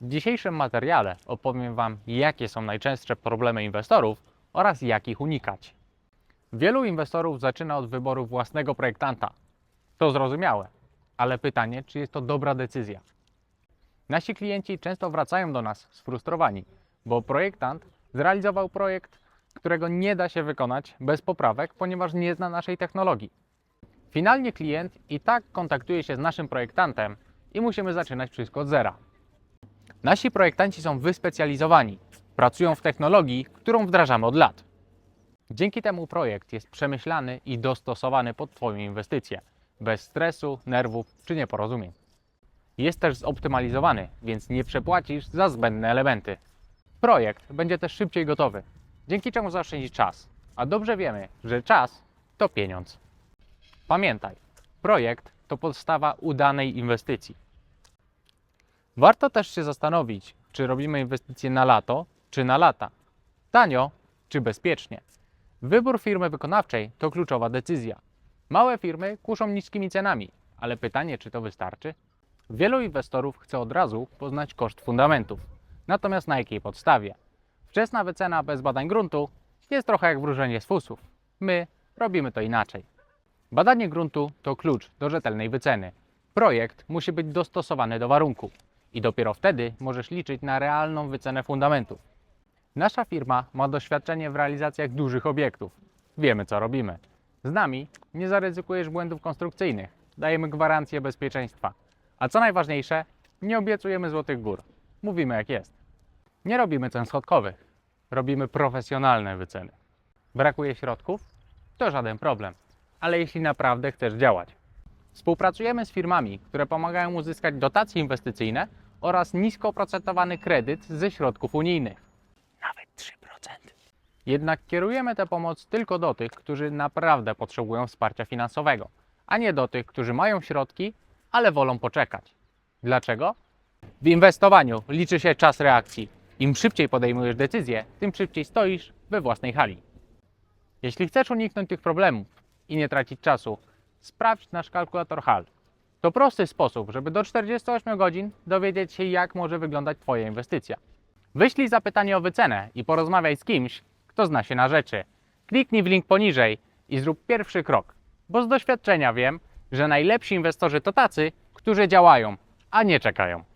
W dzisiejszym materiale opowiem Wam, jakie są najczęstsze problemy inwestorów oraz jak ich unikać. Wielu inwestorów zaczyna od wyboru własnego projektanta. To zrozumiałe, ale pytanie, czy jest to dobra decyzja? Nasi klienci często wracają do nas sfrustrowani, bo projektant zrealizował projekt, którego nie da się wykonać bez poprawek, ponieważ nie zna naszej technologii. Finalnie klient i tak kontaktuje się z naszym projektantem i musimy zaczynać wszystko od zera. Nasi projektanci są wyspecjalizowani, pracują w technologii, którą wdrażamy od lat. Dzięki temu projekt jest przemyślany i dostosowany pod Twoją inwestycję, bez stresu, nerwów czy nieporozumień. Jest też zoptymalizowany, więc nie przepłacisz za zbędne elementy. Projekt będzie też szybciej gotowy, dzięki czemu zaoszczędzisz czas. A dobrze wiemy, że czas to pieniądz. Pamiętaj, projekt to podstawa udanej inwestycji. Warto też się zastanowić, czy robimy inwestycje na lato, czy na lata. Tanio, czy bezpiecznie. Wybór firmy wykonawczej to kluczowa decyzja. Małe firmy kuszą niskimi cenami, ale pytanie, czy to wystarczy? Wielu inwestorów chce od razu poznać koszt fundamentów. Natomiast na jakiej podstawie? Wczesna wycena bez badań gruntu jest trochę jak wróżenie z fusów. My robimy to inaczej. Badanie gruntu to klucz do rzetelnej wyceny. Projekt musi być dostosowany do warunków i dopiero wtedy możesz liczyć na realną wycenę fundamentów. Nasza firma ma doświadczenie w realizacjach dużych obiektów. Wiemy, co robimy. Z nami nie zaryzykujesz błędów konstrukcyjnych. Dajemy gwarancję bezpieczeństwa. A co najważniejsze, nie obiecujemy złotych gór. Mówimy jak jest. Nie robimy cen schodkowych. Robimy profesjonalne wyceny. Brakuje środków? To żaden problem. Ale jeśli naprawdę chcesz działać. Współpracujemy z firmami, które pomagają uzyskać dotacje inwestycyjne oraz nisko oprocentowany kredyt ze środków unijnych. Nawet 3%. Jednak kierujemy tę pomoc tylko do tych, którzy naprawdę potrzebują wsparcia finansowego, a nie do tych, którzy mają środki, ale wolą poczekać. Dlaczego? W inwestowaniu liczy się czas reakcji. Im szybciej podejmujesz decyzję, tym szybciej stoisz we własnej hali. Jeśli chcesz uniknąć tych problemów i nie tracić czasu, sprawdź nasz kalkulator HAL. To prosty sposób, żeby do 48 godzin dowiedzieć się, jak może wyglądać Twoja inwestycja. Wyślij zapytanie o wycenę i porozmawiaj z kimś, kto zna się na rzeczy. Kliknij w link poniżej i zrób pierwszy krok, bo z doświadczenia wiem, że najlepsi inwestorzy to tacy, którzy działają, a nie czekają.